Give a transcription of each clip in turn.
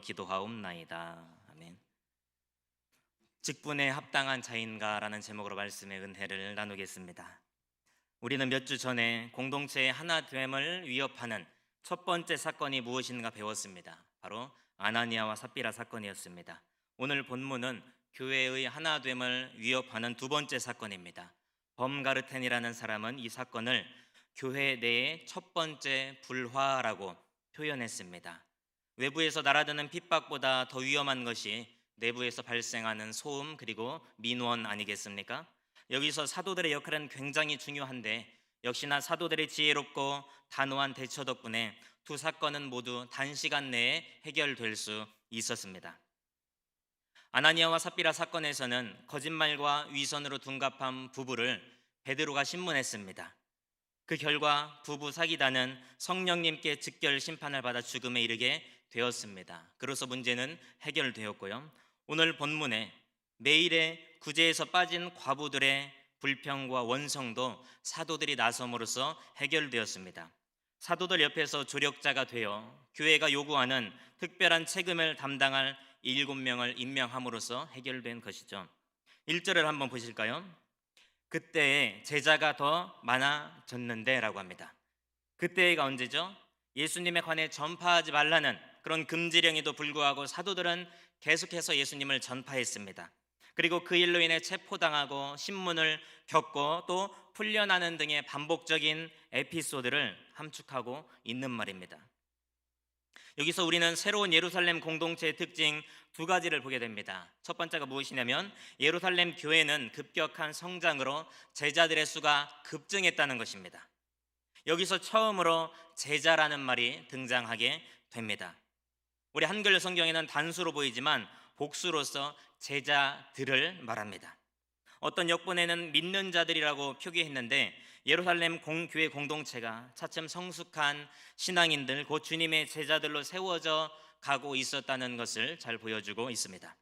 기도하옵나이다. 아멘. 직분에 합당한 자인가라는 제목으로 말씀의 은혜를 나누겠습니다. 우리는 몇 주 전에 공동체의 하나 됨을 위협하는 첫 번째 사건이 무엇인가 배웠습니다. 바로 아나니아와 삽비라 사건이었습니다. 오늘 본문은 교회의 하나 됨을 위협하는 두 번째 사건입니다. 범가르텐이라는 사람은 이 사건을 교회 내의 첫 번째 불화라고 표현했습니다. 외부에서 날아드는 핍박보다 더 위험한 것이 내부에서 발생하는 소음 그리고 민원 아니겠습니까? 여기서 사도들의 역할은 굉장히 중요한데 역시나 사도들의 지혜롭고 단호한 대처 덕분에 두 사건은 모두 단시간 내에 해결될 수 있었습니다. 아나니아와 삽비라 사건에서는 거짓말과 위선으로 둔갑한 부부를 베드로가 신문했습니다. 그 결과 부부 사기단은 성령님께 즉결 심판을 받아 죽음에 이르게 되었습니다. 그로서 문제는 해결되었고요. 오늘 본문에 매일의 구제에서 빠진 과부들의 불평과 원성도 사도들이 나섬으로써 해결되었습니다. 사도들 옆에서 조력자가 되어 교회가 요구하는 특별한 책임을 담당할 일곱 명을 임명함으로써 해결된 것이죠. 1절을 한번 보실까요? 그때에 제자가 더 많아졌는데라고 합니다. 그때가 언제죠? 예수님에 관해 전파하지 말라는 그런 금지령에도 불구하고 사도들은 계속해서 예수님을 전파했습니다. 그리고 그 일로 인해 체포당하고 신문을 겪고 또 풀려나는 등의 반복적인 에피소드를 함축하고 있는 말입니다. 여기서 우리는 새로운 예루살렘 공동체의 특징 두 가지를 보게 됩니다. 첫 번째가 무엇이냐면 예루살렘 교회는 급격한 성장으로 제자들의 수가 급증했다는 것입니다. 여기서 처음으로 제자라는 말이 등장하게 됩니다. 우리 한글 성경에는 단수로 보이지만 복수로서 제자들을 말합니다. 어떤 역본에는 믿는 자들이라고 표기했는데 예루살렘 공교회 공동체가 차츰 성숙한 신앙인들 곧 주님의 제자들로 세워져 가고 있었다는 것을 잘 보여주고 있습니다.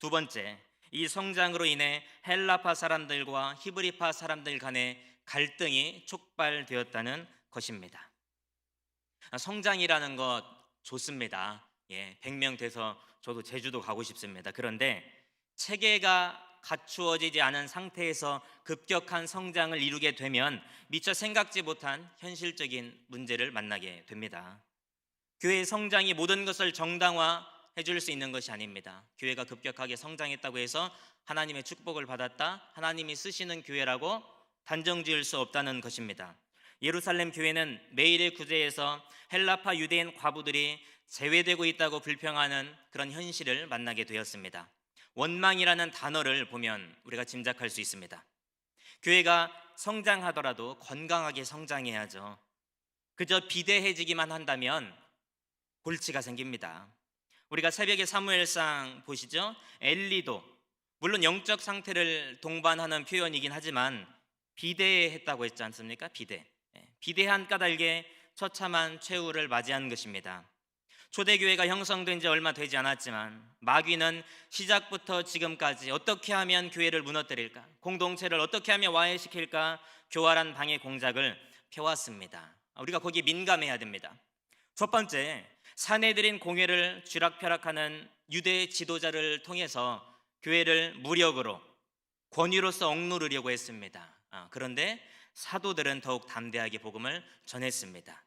두 번째, 이 성장으로 인해 헬라파 사람들과 히브리파 사람들 간의 갈등이 촉발되었다는 것입니다. 성장이라는 것 좋습니다. 예, 100명 돼서 저도 제주도 가고 싶습니다. 그런데 체계가 갖추어지지 않은 상태에서 급격한 성장을 이루게 되면 미처 생각지 못한 현실적인 문제를 만나게 됩니다. 교회의 성장이 모든 것을 정당화 해 줄 수 있는 것이 아닙니다. 교회가 급격하게 성장했다고 해서 하나님의 축복을 받았다, 하나님이 쓰시는 교회라고 단정 지을 수 없다는 것입니다. 예루살렘 교회는 매일의 구제에서 헬라파 유대인 과부들이 제외되고 있다고 불평하는 그런 현실을 만나게 되었습니다. 원망이라는 단어를 보면 우리가 짐작할 수 있습니다. 교회가 성장하더라도 건강하게 성장해야죠. 그저 비대해지기만 한다면 골치가 생깁니다. 우리가 새벽에 사무엘상 보시죠? 엘리도 물론 영적 상태를 동반하는 표현이긴 하지만 비대했다고 했지 않습니까? 비대. 예, 비대한 까닭에 처참한 최후를 맞이한 것입니다. 초대교회가 형성된 지 얼마 되지 않았지만 마귀는 시작부터 지금까지 어떻게 하면 교회를 무너뜨릴까? 공동체를 어떻게 하면 와해시킬까? 교활한 방해 공작을 펴왔습니다. 우리가 거기에 민감해야 됩니다. 첫 번째, 사내들인 공회를 쥐락펴락하는 유대 지도자를 통해서 교회를 무력으로 권위로서 억누르려고 했습니다. 아, 그런데 사도들은 더욱 담대하게 복음을 전했습니다.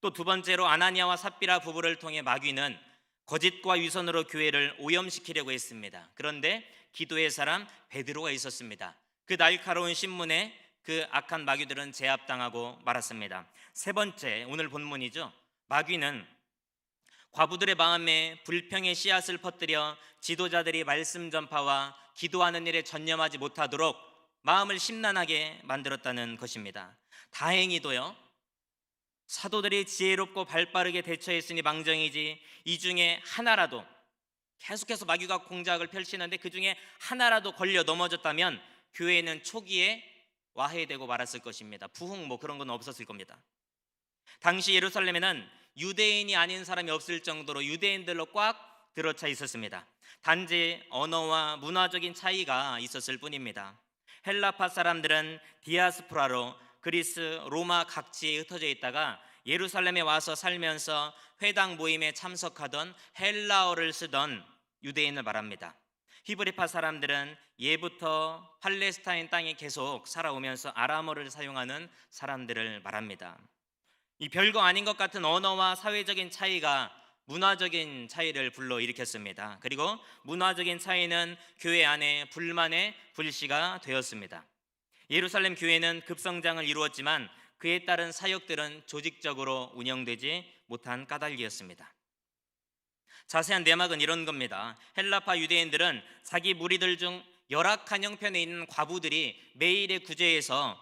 또 두 번째로 아나니아와 삽비라 부부를 통해 마귀는 거짓과 위선으로 교회를 오염시키려고 했습니다. 그런데 기도의 사람 베드로가 있었습니다. 그 날카로운 신문에 그 악한 마귀들은 제압당하고 말았습니다. 세 번째 오늘 본문이죠. 마귀는 과부들의 마음에 불평의 씨앗을 퍼뜨려 지도자들이 말씀 전파와 기도하는 일에 전념하지 못하도록 마음을 심란하게 만들었다는 것입니다. 다행히도요. 사도들이 지혜롭고 발빠르게 대처했으니 망정이지 이 중에 하나라도 계속해서 마귀가 공작을 펼치는데 그 중에 하나라도 걸려 넘어졌다면 교회는 초기에 와해되고 말았을 것입니다. 부흥 뭐 그런 건 없었을 겁니다. 당시 예루살렘에는 유대인이 아닌 사람이 없을 정도로 유대인들로 꽉 들어차 있었습니다. 단지 언어와 문화적인 차이가 있었을 뿐입니다. 헬라파 사람들은 디아스포라로 그리스, 로마 각지에 흩어져 있다가 예루살렘에 와서 살면서 회당 모임에 참석하던 헬라어를 쓰던 유대인을 말합니다. 히브리파 사람들은 예부터 팔레스타인 땅에 계속 살아오면서 아람어를 사용하는 사람들을 말합니다. 이 별거 아닌 것 같은 언어와 사회적인 차이가 문화적인 차이를 불러 일으켰습니다. 그리고 문화적인 차이는 교회 안에 불만의 불씨가 되었습니다. 예루살렘 교회는 급성장을 이루었지만 그에 따른 사역들은 조직적으로 운영되지 못한 까닭이었습니다. 자세한 내막은 이런 겁니다. 헬라파 유대인들은 자기 무리들 중 열악한 형편에 있는 과부들이 매일의 구제에서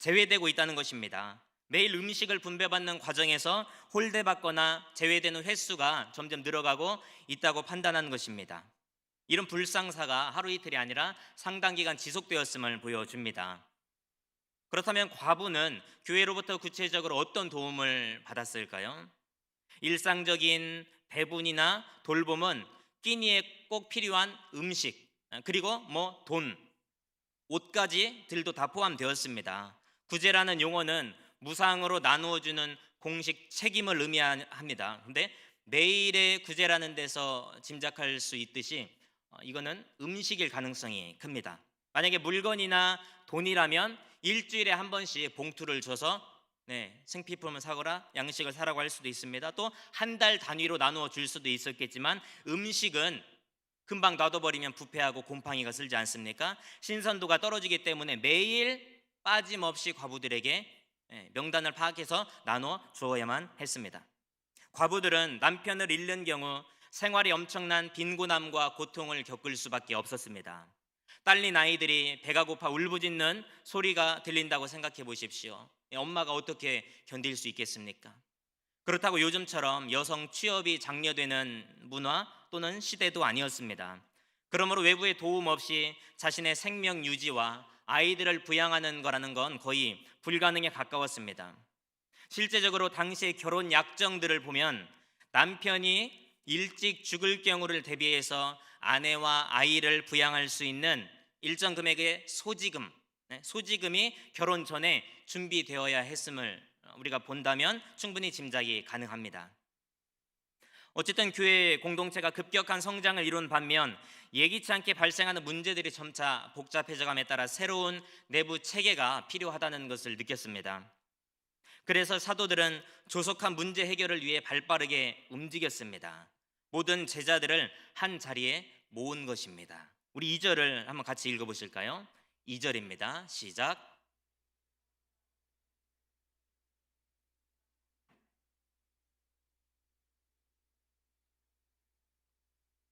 제외되고 있다는 것입니다. 매일 음식을 분배받는 과정에서 홀대받거나 제외되는 횟수가 점점 늘어가고 있다고 판단한 것입니다. 이런 불상사가 하루 이틀이 아니라 상당 기간 지속되었음을 보여줍니다. 그렇다면 과부는 교회로부터 구체적으로 어떤 도움을 받았을까요? 일상적인 배분이나 돌봄은 끼니에 꼭 필요한 음식 그리고 뭐 돈, 옷까지 들도 다 포함되었습니다. 구제라는 용어는 무상으로 나누어 주는 공식 책임을 의미합니다. 근데 내일의 구제라는 데서 짐작할 수 있듯이 어, 이거는 음식일 가능성이 큽니다. 만약에 물건이나 돈이라면 일주일에 한 번씩 봉투를 줘서 네, 생필품을 사거나 양식을 사라고 할 수도 있습니다. 또 한 달 단위로 나누어 줄 수도 있었겠지만 음식은 금방 놔둬버리면 부패하고 곰팡이가 슬지 않습니까? 신선도가 떨어지기 때문에 매일 빠짐없이 과부들에게 예, 명단을 파악해서 나눠 주어야만 했습니다. 과부들은 남편을 잃는 경우 생활이 엄청난 빈곤함과 고통을 겪을 수밖에 없었습니다. 딸린 아이들이 배가 고파 울부짖는 소리가 들린다고 생각해 보십시오. 예, 엄마가 어떻게 견딜 수 있겠습니까? 그렇다고 요즘처럼 여성 취업이 장려되는 문화 또는 시대도 아니었습니다. 그러므로 외부의 도움 없이 자신의 생명 유지와 아이들을 부양하는 거라는 건 거의 불가능에 가까웠습니다. 실제적으로 당시의 결혼 약정들을 보면 남편이 일찍 죽을 경우를 대비해서 아내와 아이를 부양할 수 있는 일정 금액의 소지금, 네, 소지금이 결혼 전에 준비되어야 했음을 우리가 본다면 충분히 짐작이 가능합니다. 어쨌든 교회 공동체가 급격한 성장을 이룬 반면 예기치 않게 발생하는 문제들이 점차 복잡해져감에 따라 새로운 내부 체계가 필요하다는 것을 느꼈습니다. 그래서 사도들은 조속한 문제 해결을 위해 발빠르게 움직였습니다. 모든 제자들을 한 자리에 모은 것입니다. 우리 2절을 한번 같이 읽어 보실까요? 2절입니다. 시작.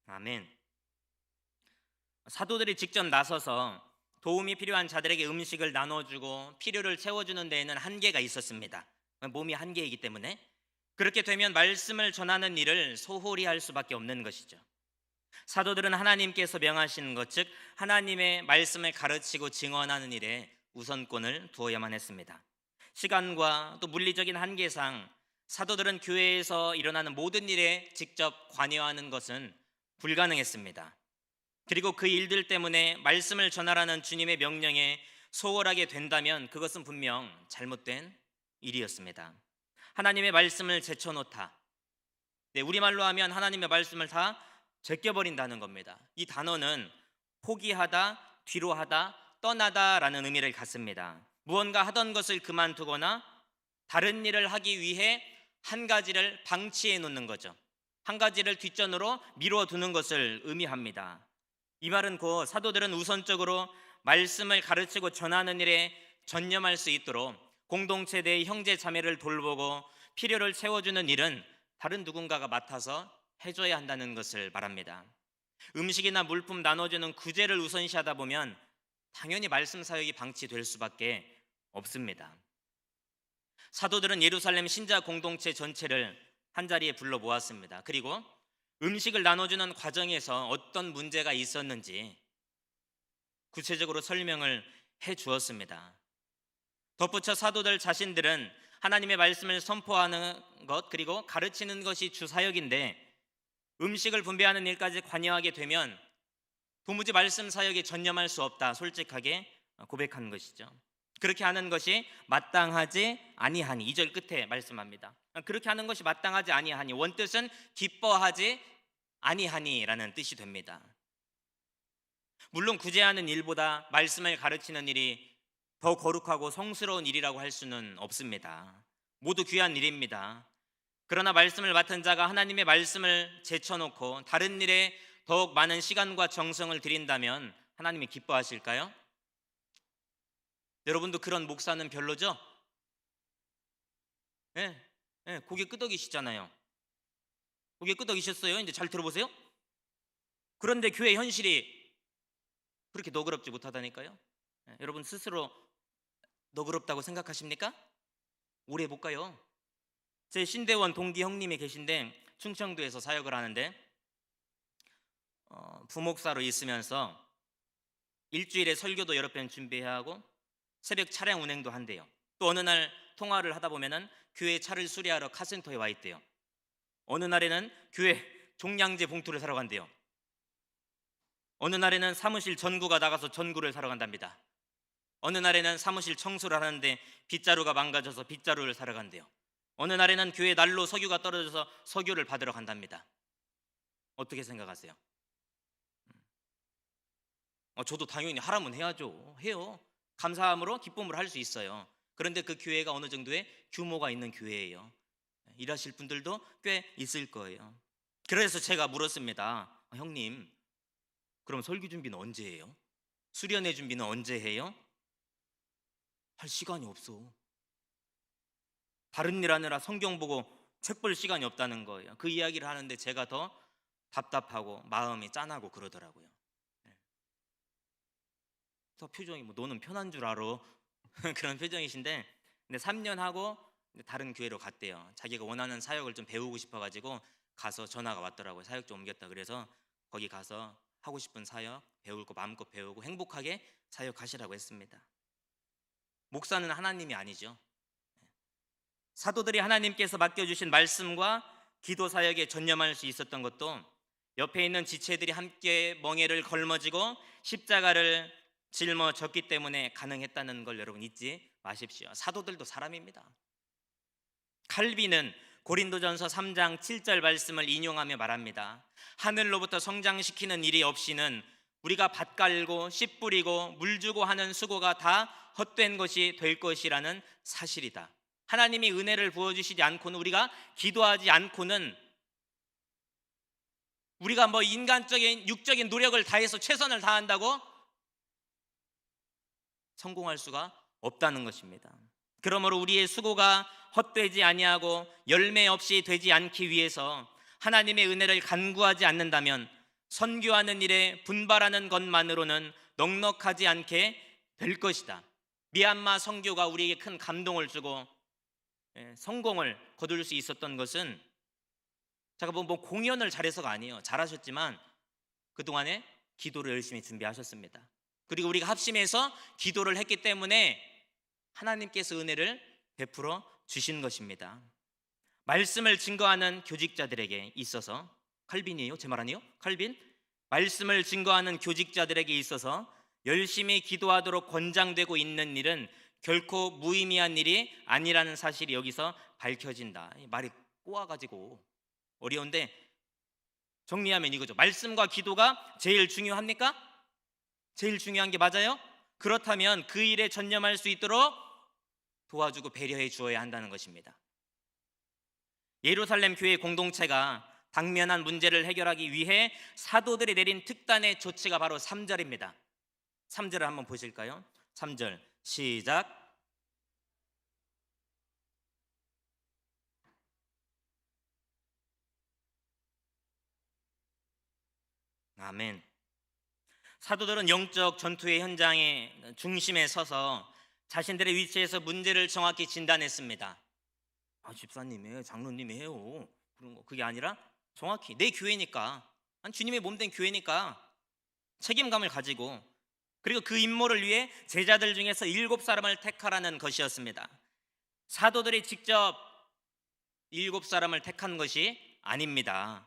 아멘. 사도들이 직접 나서서 도움이 필요한 자들에게 음식을 나눠주고 필요를 채워주는 데에는 한계가 있었습니다. 몸이 한계이기 때문에 그렇게 되면 말씀을 전하는 일을 소홀히 할 수밖에 없는 것이죠. 사도들은 하나님께서 명하신 것, 즉 하나님의 말씀을 가르치고 증언하는 일에 우선권을 두어야만 했습니다. 시간과 또 물리적인 한계상 사도들은 교회에서 일어나는 모든 일에 직접 관여하는 것은 불가능했습니다. 그리고 그 일들 때문에 말씀을 전하라는 주님의 명령에 소홀하게 된다면 그것은 분명 잘못된 일이었습니다. 하나님의 말씀을 제쳐놓다. 네, 우리말로 하면 하나님의 말씀을 다 제껴버린다는 겁니다. 이 단어는 포기하다, 뒤로하다, 떠나다라는 의미를 갖습니다. 무언가 하던 것을 그만두거나 다른 일을 하기 위해 한 가지를 방치해 놓는 거죠. 한 가지를 뒷전으로 미뤄 두는 것을 의미합니다. 이 말은 곧 사도들은 우선적으로 말씀을 가르치고 전하는 일에 전념할 수 있도록 공동체 내 형제 자매를 돌보고 필요를 채워주는 일은 다른 누군가가 맡아서 해줘야 한다는 것을 말합니다. 음식이나 물품 나눠주는 구제를 우선시하다 보면 당연히 말씀 사역이 방치될 수밖에 없습니다. 사도들은 예루살렘 신자 공동체 전체를 한 자리에 불러 모았습니다. 그리고 음식을 나눠주는 과정에서 어떤 문제가 있었는지 구체적으로 설명을 해 주었습니다. 덧붙여 사도들 자신들은 하나님의 말씀을 선포하는 것 그리고 가르치는 것이 주 사역인데 음식을 분배하는 일까지 관여하게 되면 도무지 말씀 사역에 전념할 수 없다 솔직하게 고백한 것이죠. 그렇게 하는 것이 마땅하지 아니하니 2절 끝에 말씀합니다. 그렇게 하는 것이 마땅하지 아니하니 원뜻은 기뻐하지 아니하니라는 뜻이 됩니다. 물론 구제하는 일보다 말씀을 가르치는 일이 더 거룩하고 성스러운 일이라고 할 수는 없습니다. 모두 귀한 일입니다. 그러나 말씀을 맡은 자가 하나님의 말씀을 제쳐놓고 다른 일에 더욱 많은 시간과 정성을 들인다면 하나님이 기뻐하실까요? 여러분도 그런 목사는 별로죠? 예, 예, 고개 끄덕이시잖아요. 고개 끄덕이셨어요? 이제 잘 들어보세요. 그런데 교회 현실이 그렇게 너그럽지 못하다니까요. 예, 여러분 스스로 너그럽다고 생각하십니까? 오래 못 가요. 제 신대원 동기 형님이 계신데 충청도에서 사역을 하는데 어, 부목사로 있으면서 일주일에 설교도 여러 편 준비해야 하고 새벽 차량 운행도 한대요. 또 어느 날 통화를 하다 보면은 교회 차를 수리하러 카센터에 와 있대요. 어느 날에는 교회 종량제 봉투를 사러 간대요. 어느 날에는 사무실 전구가 나가서 전구를 사러 간답니다. 어느 날에는 사무실 청소를 하는데 빗자루가 망가져서 빗자루를 사러 간대요. 어느 날에는 교회 난로 석유가 떨어져서 석유를 받으러 간답니다. 어떻게 생각하세요? 어, 저도 당연히 하라면 해야죠. 해요. 감사함으로 기쁨으로 할수 있어요. 그런데 그 교회가 어느 정도의 규모가 있는 교회예요. 일하실 분들도 꽤 있을 거예요. 그래서 제가 물었습니다. 아, 형님, 그럼 설교 준비는 언제 해요? 수련회 준비는 언제 해요? 할 시간이 없어. 다른 일 하느라 성경 보고 책 볼 시간이 없다는 거예요. 그 이야기를 하는데 제가 더 답답하고 마음이 짠하고 그러더라고요. 더 표정이 뭐 너는 편한 줄 알아 그런 표정이신데 근데 3년 하고 다른 교회로 갔대요. 자기가 원하는 사역을 좀 배우고 싶어가지고 가서 전화가 왔더라고요. 사역 좀 옮겼다 그래서 거기 가서 하고 싶은 사역 배울 거 마음껏 배우고 행복하게 사역하시라고 했습니다. 목사는 하나님이 아니죠. 사도들이 하나님께서 맡겨주신 말씀과 기도 사역에 전념할 수 있었던 것도 옆에 있는 지체들이 함께 멍에를 걸머지고 십자가를 짊어졌기 때문에 가능했다는 걸 여러분 잊지 마십시오. 사도들도 사람입니다. 칼빈은 고린도전서 3장 7절 말씀을 인용하며 말합니다. 하늘로부터 성장시키는 일이 없이는 우리가 밭 갈고 씨 뿌리고 물 주고 하는 수고가 다 헛된 것이 될 것이라는 사실이다. 하나님이 은혜를 부어 주시지 않고는 우리가 기도하지 않고는 우리가 뭐 인간적인 육적인 노력을 다해서 최선을 다한다고 성공할 수가 없다는 것입니다. 그러므로 우리의 수고가 헛되지 아니하고 열매 없이 되지 않기 위해서 하나님의 은혜를 간구하지 않는다면 선교하는 일에 분발하는 것만으로는 넉넉하지 않게 될 것이다. 미얀마 선교가 우리에게 큰 감동을 주고 예, 성공을 거둘 수 있었던 것은 제가 뭐, 뭐 공연을 잘해서가 아니에요. 잘하셨지만 그 동안에 기도를 열심히 준비하셨습니다. 그리고 우리가 합심해서 기도를 했기 때문에 하나님께서 은혜를 베풀어 주신 것입니다. 말씀을 증거하는 교직자들에게 있어서 칼빈이에요? 제 말 아니에요? 칼빈? 말씀을 증거하는 교직자들에게 있어서 열심히 기도하도록 권장되고 있는 일은 결코 무의미한 일이 아니라는 사실이 여기서 밝혀진다. 말이 꼬아가지고 어려운데 정리하면 이거죠. 말씀과 기도가 제일 중요합니까? 제일 중요한 게 맞아요? 그렇다면 그 일에 전념할 수 있도록 도와주고 배려해 주어야 한다는 것입니다. 예루살렘 교회 공동체가 당면한 문제를 해결하기 위해 사도들이 내린 특단의 조치가 바로 3절입니다. 3절을 한번 보실까요? 3절 시작 아멘. 사도들은 영적 전투의 현장의 중심에 서서 자신들의 위치에서 문제를 정확히 진단했습니다. 아, 집사님이 장로님이 해요. 그런 거 그게 아니라 정확히 내 교회니까 주님의 몸 된 교회니까 책임감을 가지고 그리고 그 임무를 위해 제자들 중에서 일곱 사람을 택하라는 것이었습니다. 사도들이 직접 일곱 사람을 택한 것이 아닙니다.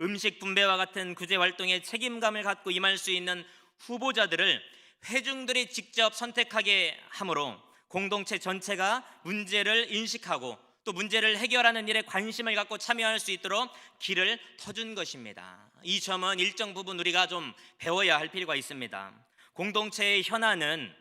음식 분배와 같은 구제 활동에 책임감을 갖고 임할 수 있는 후보자들을 회중들이 직접 선택하게 함으로 공동체 전체가 문제를 인식하고 또 문제를 해결하는 일에 관심을 갖고 참여할 수 있도록 길을 터준 것입니다. 이 점은 일정 부분 우리가 좀 배워야 할 필요가 있습니다. 공동체의 현안은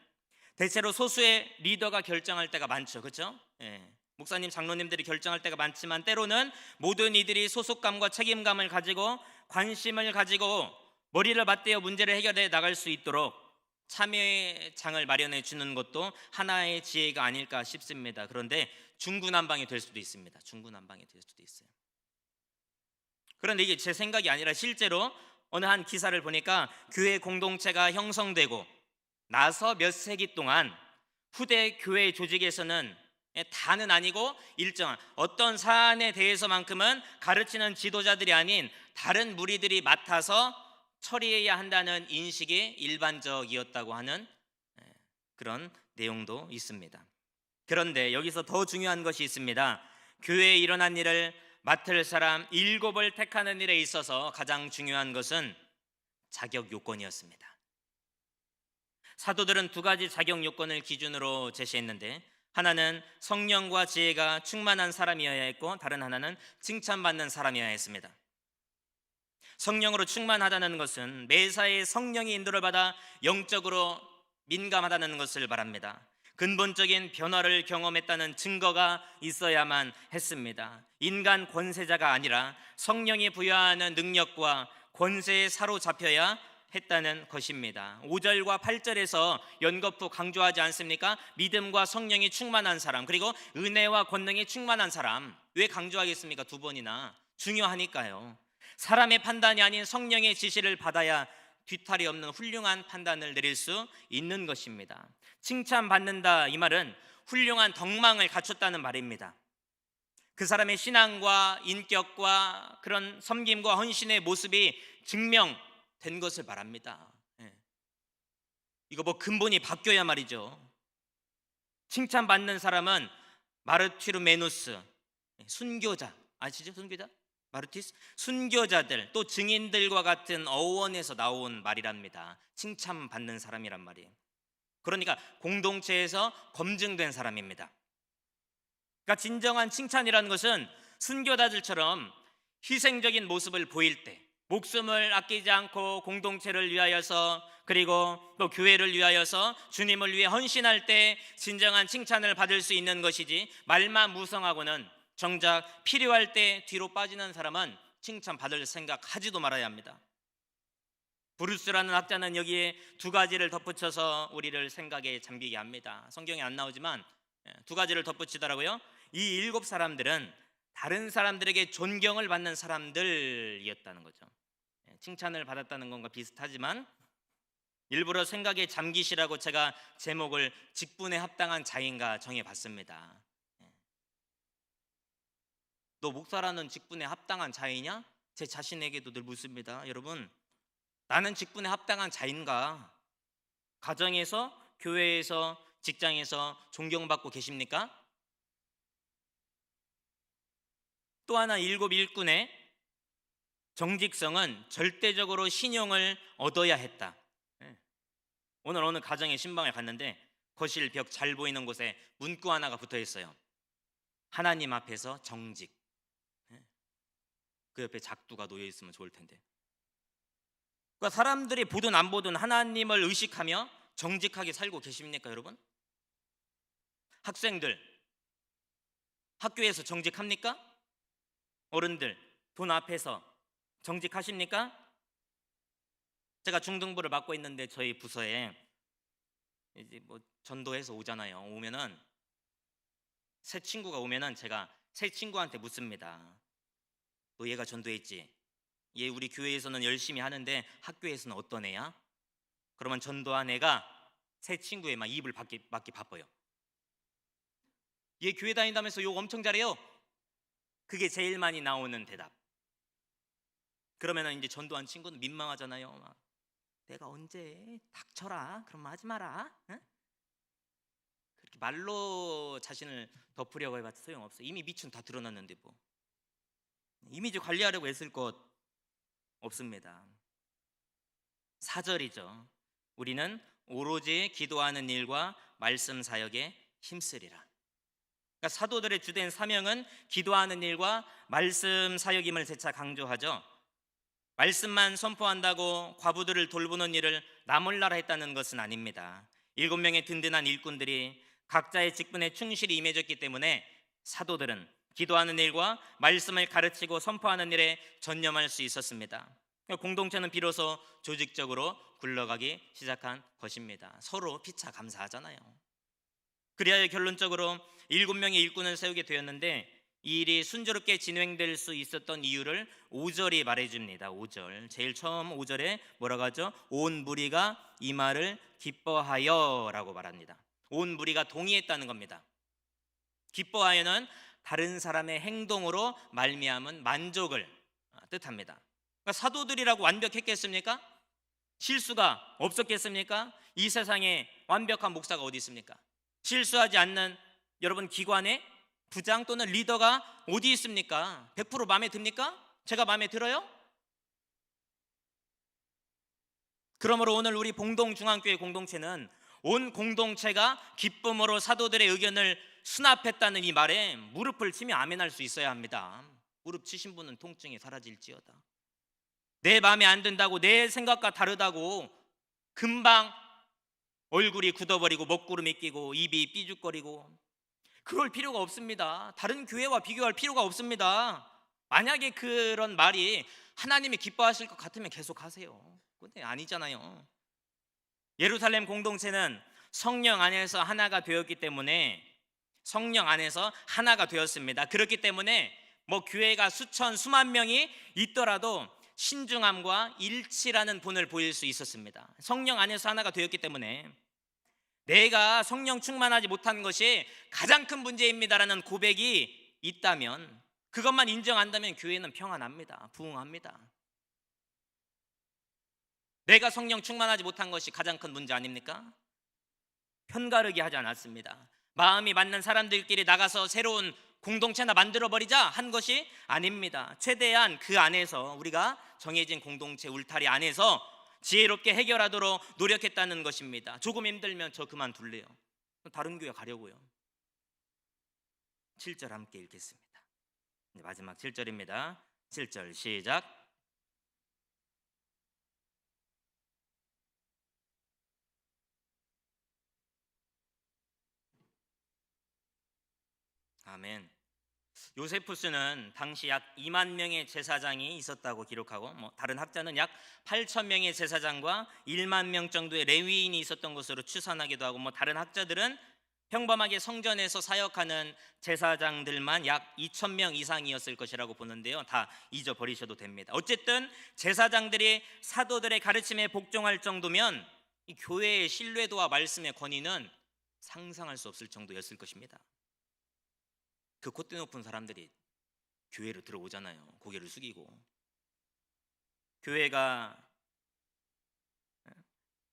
대체로 소수의 리더가 결정할 때가 많죠. 그렇죠? 예. 목사님, 장로님들이 결정할 때가 많지만 때로는 모든 이들이 소속감과 책임감을 가지고 관심을 가지고 머리를 맞대어 문제를 해결해 나갈 수 있도록 참여의 장을 마련해 주는 것도 하나의 지혜가 아닐까 싶습니다. 그런데 중구난방이 될 수도 있습니다. 중구난방이 될 수도 있어요. 그런데 이게 제 생각이 아니라 실제로 어느 한 기사를 보니까 교회 공동체가 형성되고 나서 몇 세기 동안 후대 교회 조직에서는 다는 아니고 일정한 어떤 사안에 대해서만큼은 가르치는 지도자들이 아닌 다른 무리들이 맡아서 처리해야 한다는 인식이 일반적이었다고 하는 예, 그런 내용도 있습니다. 그런데 여기서 더 중요한 것이 있습니다. 교회에 일어난 일을 맡을 사람 일곱을 택하는 일에 있어서 가장 중요한 것은 자격 요건이었습니다. 사도들은 두 가지 자격 요건을 기준으로 제시했는데 하나는 성령과 지혜가 충만한 사람이어야 했고 다른 하나는 칭찬받는 사람이어야 했습니다. 성령으로 충만하다는 것은 매사에 성령의 인도를 받아 영적으로 민감하다는 것을 말합니다. 근본적인 변화를 경험했다는 증거가 있어야만 했습니다. 인간 권세자가 아니라 성령이 부여하는 능력과 권세에 사로잡혀야 했다는 것입니다. 5절과 8절에서 연거푸 강조하지 않습니까? 믿음과 성령이 충만한 사람, 그리고 은혜와 권능이 충만한 사람. 왜 강조하겠습니까? 두 번이나. 중요하니까요. 사람의 판단이 아닌 성령의 지시를 받아야 뒤탈이 없는 훌륭한 판단을 내릴 수 있는 것입니다. 칭찬받는다 이 말은 훌륭한 덕망을 갖췄다는 말입니다. 그 사람의 신앙과 인격과 그런 섬김과 헌신의 모습이 증명된 것을 말합니다. 예. 이거 뭐 근본이 바뀌어야 말이죠. 칭찬받는 사람은 마르티르 메누스 예, 순교자 아시죠? 순교자? 마르티스 순교자들 또 증인들과 같은 어원에서 나온 말이랍니다. 칭찬받는 사람이란 말이에요. 그러니까 공동체에서 검증된 사람입니다. 그러니까 진정한 칭찬이라는 것은 순교자들처럼 희생적인 모습을 보일 때 목숨을 아끼지 않고 공동체를 위하여서 그리고 또 교회를 위하여서 주님을 위해 헌신할 때 진정한 칭찬을 받을 수 있는 것이지 말만 무성하고는 정작 필요할 때 뒤로 빠지는 사람은 칭찬 받을 생각 하지도 말아야 합니다. 브루스라는 학자는 여기에 두 가지를 덧붙여서 우리를 생각에 잠기게 합니다. 성경에 안 나오지만 예, 두 가지를 덧붙이더라고요. 이 일곱 사람들은 다른 사람들에게 존경을 받는 사람들이었다는 거죠. 예, 칭찬을 받았다는 것과 비슷하지만 일부러 생각에 잠기시라고 제가 제목을 직분에 합당한 자인가 정해봤습니다. 너 목사라는 직분에 합당한 자이냐? 제 자신에게도 늘 묻습니다. 여러분, 나는 직분에 합당한 자인가? 가정에서, 교회에서, 직장에서 존경받고 계십니까? 또 하나 일곱 일꾼의 정직성은 절대적으로 신용을 얻어야 했다. 예. 오늘 어느 가정의 신방을 갔는데 거실 벽 잘 보이는 곳에 문구 하나가 붙어 있어요. 하나님 앞에서 정직. 그 옆에 작두가 놓여 있으면 좋을 텐데. 그러니까 사람들이 보든 안 보든 하나님을 의식하며 정직하게 살고 계십니까, 여러분? 학생들 학교에서 정직합니까? 어른들 돈 앞에서 정직하십니까? 제가 중등부를 맡고 있는데 저희 부서에 이제 뭐 전도해서 오잖아요. 오면은 새 친구가 오면은 제가 새 친구한테 묻습니다. 너 얘가 전도했지? 얘 우리 교회에서는 열심히 하는데 학교에서는 어떤 애야? 그러면 전도한 애가 새 친구의 막 입을 받기, 맞기 바빠요. 얘 교회 다닌다면서 욕 엄청 잘해요. 그게 제일 많이 나오는 대답. 그러면은 이제 전도한 친구는 민망하잖아요. 막, 내가 언제 닥쳐라? 그럼 하지 마라. 응? 그렇게 말로 자신을 덮으려고 해봤자 소용없어. 이미 미춘 다 드러났는데 뭐. 이미지 관리하려고 애쓸 것 없습니다. 사절이죠. 우리는 오로지 기도하는 일과 말씀 사역에 힘쓰리라. 그러니까 사도들의 주된 사명은 기도하는 일과 말씀 사역임을 재차 강조하죠. 말씀만 선포한다고 과부들을 돌보는 일을 나몰라라 했다는 것은 아닙니다. 일곱 명의 든든한 일꾼들이 각자의 직분에 충실히 임해졌기 때문에 사도들은 기도하는 일과 말씀을 가르치고 선포하는 일에 전념할 수 있었습니다. 공동체는 비로소 조직적으로 굴러가기 시작한 것입니다. 서로 피차 감사하잖아요. 그리하여 결론적으로 일곱 명의 일꾼을 세우게 되었는데 이 일이 순조롭게 진행될 수 있었던 이유를 5절이 말해줍니다. 5절 제일 처음 5절에 뭐라고 하죠? 온 무리가 이 말을 기뻐하여 라고 말합니다. 온 무리가 동의했다는 겁니다. 기뻐하여는 다른 사람의 행동으로 말미암은 만족을 뜻합니다. 그러니까 사도들이라고 완벽했겠습니까? 실수가 없었겠습니까? 이 세상에 완벽한 목사가 어디 있습니까? 실수하지 않는 여러분 기관에 부장 또는 리더가 어디 있습니까? 100% 마음에 듭니까? 제가 마음에 들어요? 그러므로 오늘 우리 봉동중앙교회 공동체는 온 공동체가 기쁨으로 사도들의 의견을 수납했다는 이 말에 무릎을 치며 아멘할 수 있어야 합니다. 무릎 치신 분은 통증이 사라질지어다. 내 마음에 안 든다고 내 생각과 다르다고 금방 얼굴이 굳어버리고 먹구름이 끼고 입이 삐죽거리고 그럴 필요가 없습니다. 다른 교회와 비교할 필요가 없습니다. 만약에 그런 말이 하나님이 기뻐하실 것 같으면 계속 하세요. 근데 아니잖아요. 예루살렘 공동체는 성령 안에서 하나가 되었기 때문에 성령 안에서 하나가 되었습니다. 그렇기 때문에 뭐 교회가 수천 수만 명이 있더라도 신중함과 일치라는 본을 보일 수 있었습니다. 성령 안에서 하나가 되었기 때문에 내가 성령 충만하지 못한 것이 가장 큰 문제입니다라는 고백이 있다면 그것만 인정한다면 교회는 평안합니다. 부흥합니다. 내가 성령 충만하지 못한 것이 가장 큰 문제 아닙니까? 편가르기 하지 않았습니다. 마음이 맞는 사람들끼리 나가서 새로운 공동체나 만들어 버리자 한 것이 아닙니다. 최대한 그 안에서 우리가 정해진 공동체 울타리 안에서 지혜롭게 해결하도록 노력했다는 것입니다. 조금 힘들면 저 그만둘래요. 다른 교회 가려고요. 7절 함께 읽겠습니다. 이제 마지막 7절입니다. 7절 시작. 아멘. 요세푸스는 당시 약 2만 명의 제사장이 있었다고 기록하고 뭐 다른 학자는 약 8천 명의 제사장과 1만 명 정도의 레위인이 있었던 것으로 추산하기도 하고 뭐 다른 학자들은 평범하게 성전에서 사역하는 제사장들만 약 2천 명 이상이었을 것이라고 보는데요. 다 잊어버리셔도 됩니다. 어쨌든 제사장들이 사도들의 가르침에 복종할 정도면 이 교회의 신뢰도와 말씀의 권위는 상상할 수 없을 정도였을 것입니다. 그 콧대 높은 사람들이 교회로 들어오잖아요. 고개를 숙이고 교회가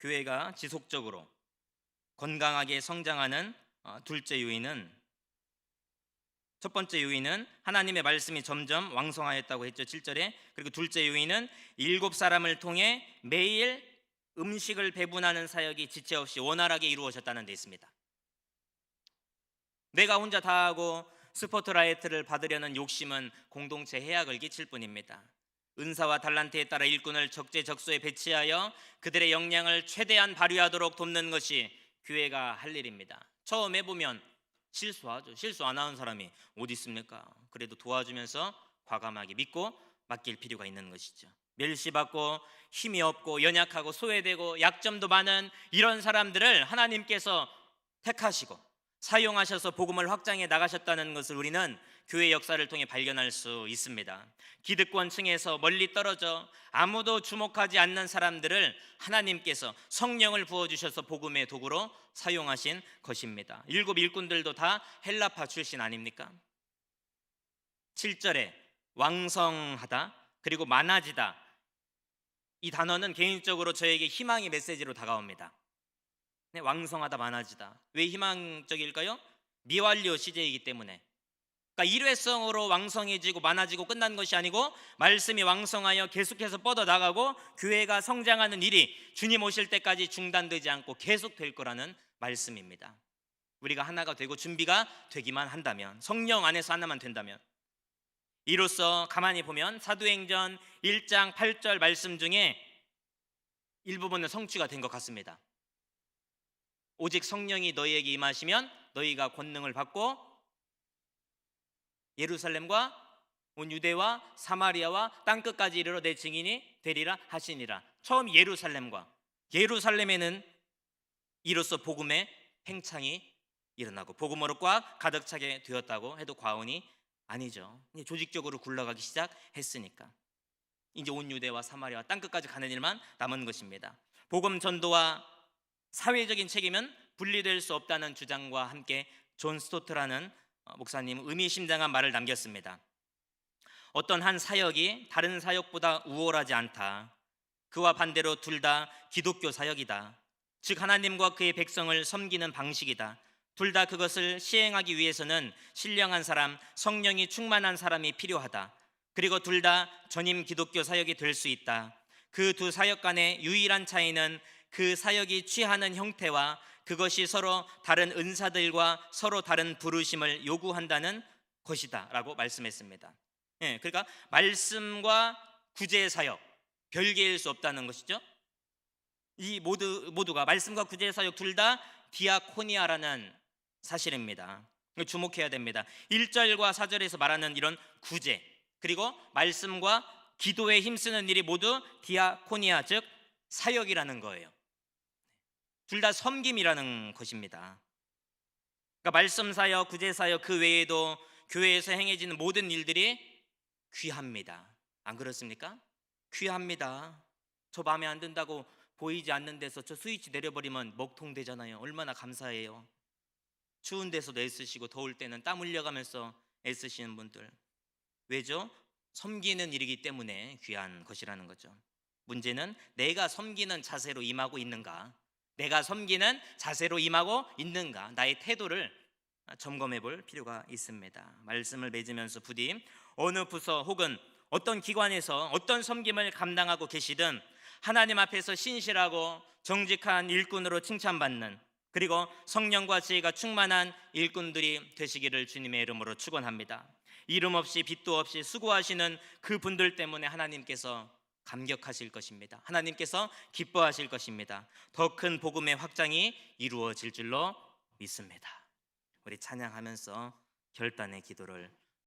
교회가 지속적으로 건강하게 성장하는 어, 둘째 요인은 첫 번째 요인은 하나님의 말씀이 점점 왕성하였다고 했죠. 7절에. 그리고 둘째 요인은 일곱 사람을 통해 매일 음식을 배분하는 사역이 지체 없이 원활하게 이루어졌다는 데 있습니다. 내가 혼자 다 하고 스포트라이트를 받으려는 욕심은 공동체 해악을 끼칠 뿐입니다. 은사와 달란트에 따라 일꾼을 적재적소에 배치하여 그들의 역량을 최대한 발휘하도록 돕는 것이 교회가 할 일입니다. 처음 해보면 실수하죠. 실수 안 하는 사람이 어디 있습니까? 그래도 도와주면서 과감하게 믿고 맡길 필요가 있는 것이죠. 멸시받고 힘이 없고 연약하고 소외되고 약점도 많은 이런 사람들을 하나님께서 택하시고 사용하셔서 복음을 확장해 나가셨다는 것을 우리는 교회 역사를 통해 발견할 수 있습니다. 기득권 층에서 멀리 떨어져 아무도 주목하지 않는 사람들을 하나님께서 성령을 부어 주셔서 복음의 도구로 사용하신 것입니다. 일곱 일꾼들도 다 헬라파 출신 아닙니까? 7절에 왕성하다 그리고 많아지다 이 단어는 개인적으로 저에게 희망의 메시지로 다가옵니다. 네, 왕성하다 많아지다. 왜 희망적일까요? 미완료 시제이기 때문에 그러니까 일회성으로 왕성해지고 많아지고 끝난 것이 아니고 말씀이 왕성하여 계속해서 뻗어 나가고 교회가 성장하는 일이 주님 오실 때까지 중단되지 않고 계속 될 거라는 말씀입니다. 우리가 하나가 되고 준비가 되기만 한다면 성령 안에서 하나만 된다면 이로써 가만히 보면 사도행전 1장 8절 말씀 중에 일부분은 성취가 된 것 같습니다. 오직 성령이 너희에게 임하시면 너희가 권능을 받고 예루살렘과 온 유대와 사마리아와 땅 끝까지 이르러 내 증인이 되리라 하시니라. 처음 예루살렘과 예루살렘에는 이로써 복음의 팽창이 일어나고 복음으로 꽉 가득 차게 되었다고 해도 과언이 아니죠. 조직적으로 굴러가기 시작했으니까 이제 온 유대와 사마리아와 땅 끝까지 가는 일만 남은 것입니다. 복음 전도와 사회적인 책임은 분리될 수 없다는 주장과 함께 존 스토트라는 어, 목사님 의미심장한 말을 남겼습니다. 어떤 한 사역이 다른 사역보다 우월하지 않다. 그와 반대로 둘 다 기독교 사역이다. 즉 하나님과 그의 백성을 섬기는 방식이다. 둘 다 그것을 시행하기 위해서는 신령한 사람, 성령이 충만한 사람이 필요하다. 그리고 둘 다 전임 기독교 사역이 될 수 있다. 그 두 사역 간의 유일한 차이는 그 사역이 취하는 형태와 그것이 서로 다른 은사들과 서로 다른 부르심을 요구한다는 것이다라고 말씀했습니다. 예, 그러니까 말씀과 구제 사역 별개일 수 없다는 것이죠. 이 모두 모두가 말씀과 구제 사역 둘 다 디아코니아라는 사실입니다. 주목해야 됩니다. 1절과 4절에서 말하는 이런 구제 그리고 말씀과 기도에 힘쓰는 일이 모두 디아코니아 즉 사역이라는 거예요. 둘 다 섬김이라는 것입니다. 그러니까 말씀 사역, 구제 사역 그 외에도 교회에서 행해지는 모든 일들이 귀합니다. 안 그렇습니까? 귀합니다. 저 마음에 안 든다고 보이지 않는 데서 저 스위치 내려버리면 먹통 되잖아요. 얼마나 감사해요. 추운 데서도 애쓰시고 더울 때는 땀 흘려가면서 애쓰시는 분들 왜죠? 섬기는 일이기 때문에 귀한 것이라는 거죠. 문제는 내가 섬기는 자세로 임하고 있는가? 내가 섬기는 자세로 임하고 있는가? 나의 태도를 점검해 볼 필요가 있습니다. 말씀을 맺으면서 부디 어느 부서 혹은 어떤 기관에서 어떤 섬김을 감당하고 계시든 하나님 앞에서 신실하고 정직한 일꾼으로 칭찬받는 그리고 성령과 지혜가 충만한 일꾼들이 되시기를 주님의 이름으로 축원합니다. 이름 없이 빚도 없이 수고하시는 그 분들 때문에 하나님께서 감격하실 것입니다. 하나님께서 기뻐하실 것입니다. 더 큰 복음의 확장이 이루어질 줄로 믿습니다. 우리 찬양하면서 결단의 기도를